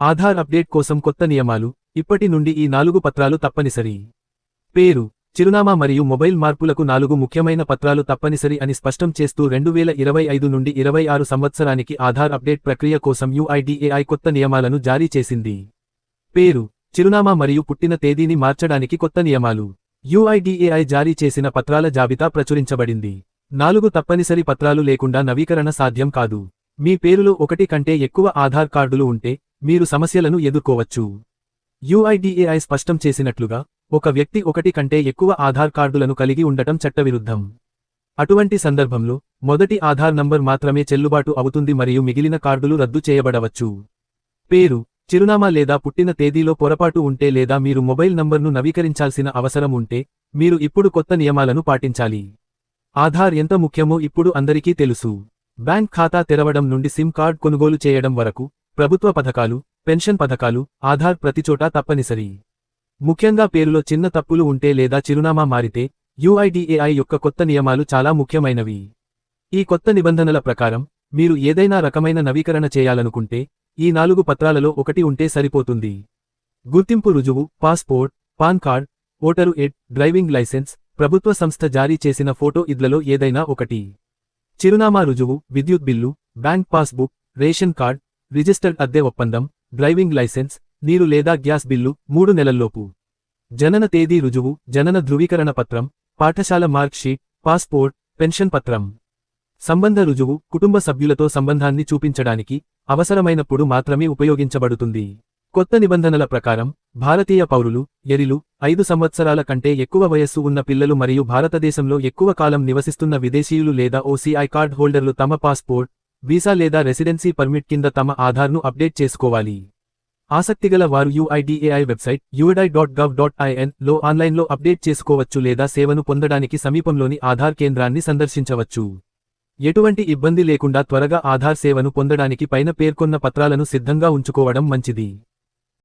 Aadhaar update కోసం కొత్త నియమాలు ఇప్పటి నుండి ఈ నాలుగు పత్రాలు తప్పనిసరి. పేరు చిరునామా మరియు మొబైల్ మార్పులకు నాలుగు ముఖ్యమైన పత్రాలు తప్పనిసరి అని స్పష్టం చేస్తూ రెండు వేల ఇరవై ఐదు నుండి ఇరవై ఆరు సంవత్సరానికి ఆధార్ అప్డేట్ ప్రక్రియ కోసం యుఐడిఏఐ కొత్త నియమాలను జారీ చేసింది. పేరు చిరునామా మరియు పుట్టిన తేదీని మార్చడానికి కొత్త నియమాలు. యుఐడిఏఐ జారీ చేసిన పత్రాల జాబితా ప్రచురించబడింది. నాలుగు తప్పనిసరి పత్రాలు లేకుండా నవీకరణ సాధ్యం కాదు. మీ పేరులో ఒకటి కంటే ఎక్కువ ఆధార్ కార్డులు ఉంటే మీరు సమస్యలను ఎదుర్కోవచ్చు. యుఐడిఏఐ స్పష్టం చేసినట్లుగా ఒక వ్యక్తి ఒకటి కంటే ఎక్కువ ఆధార్ కార్డులను కలిగి ఉండటం చట్టవిరుద్ధం. అటువంటి సందర్భంలో మొదటి ఆధార్ నంబర్ మాత్రమే చెల్లుబాటు అవుతుంది మరియు మిగిలిన కార్డులు రద్దు చేయబడవచ్చు. పేరు చిరునామా లేదా పుట్టిన తేదీలో పొరపాటు ఉంటే లేదా మీరు మొబైల్ నంబర్ను నవీకరించాల్సిన అవసరం ఉంటే మీరు ఇప్పుడు కొత్త నియమాలను పాటించాలి. ఆధార్ ఎంత ముఖ్యమో ఇప్పుడు అందరికీ తెలుసు. బ్యాంక్ ఖాతా తెరవడం నుండి సిమ్ కార్డ్ కొనుగోలు చేయడం వరకు ప్రభుత్వ పథకాలు పెన్షన్ పథకాలు ఆధార్ ప్రతిచోటా తప్పనిసరి. ముఖ్యంగా పేరులో చిన్న తప్పులు ఉంటే లేదా చిరునామా మారితే యుఐడిఏఐ యొక్క కొత్త నియమాలు చాలా ముఖ్యమైనవి. ఈ కొత్త నిబంధనల ప్రకారం మీరు ఏదైనా రకమైన నవీకరణ చేయాలనుకుంటే ఈ నాలుగు పత్రాలలో ఒకటి ఉంటే సరిపోతుంది. గుర్తింపు రుజువు passport PAN card voter ID driving licence ప్రభుత్వ సంస్థ జారీ చేసిన ఫోటో ఇద్లలో ఏదైనా ఒకటి. చిరునామా రుజువు విద్యుత్ bill bank passbook ration card registered అద్దె ఒప్పందం డ్రైవింగ్ లైసెన్స్ నీరు లేదా గ్యాస్ బిల్లు మూడు నెలల్లోపు. జనన తేదీ రుజువు జనన ధృవీకరణ పత్రం పాఠశాల మార్క్ షీట్ పాస్పోర్ట్ పెన్షన్ పత్రం. సంబంధ రుజువు కుటుంబ సభ్యులతో సంబంధాన్ని చూపించడానికి అవసరమైనప్పుడు మాత్రమే ఉపయోగించబడుతుంది. కొత్త నిబంధనల ప్రకారం భారతీయ పౌరులు ఎరిలు ఐదు సంవత్సరాల కంటే ఎక్కువ వయస్సు ఉన్న పిల్లలు మరియు భారతదేశంలో ఎక్కువ కాలం నివసిస్తున్న విదేశీయులు లేదా ఓసీఐ కార్డ్ హోల్డర్లు తమ పాస్పోర్ట్ వీసా లేదా రెసిడెన్సీ పర్మిట్ కింద తమ ఆధార్ను అప్డేట్ చేసుకోవాలి. ఆసక్తిగల వారు UIDAI website uidai dot gov dot ఐఎన్లో ఆన్లైన్లో అప్డేట్ చేసుకోవచ్చు లేదా సేవను పొందడానికి సమీపంలోని ఆధార్ కేంద్రాన్ని సందర్శించవచ్చు. ఎటువంటి ఇబ్బంది లేకుండా త్వరగా ఆధార్ సేవను పొందడానికి పైన పేర్కొన్న పత్రాలను సిద్ధంగా ఉంచుకోవడం మంచిది.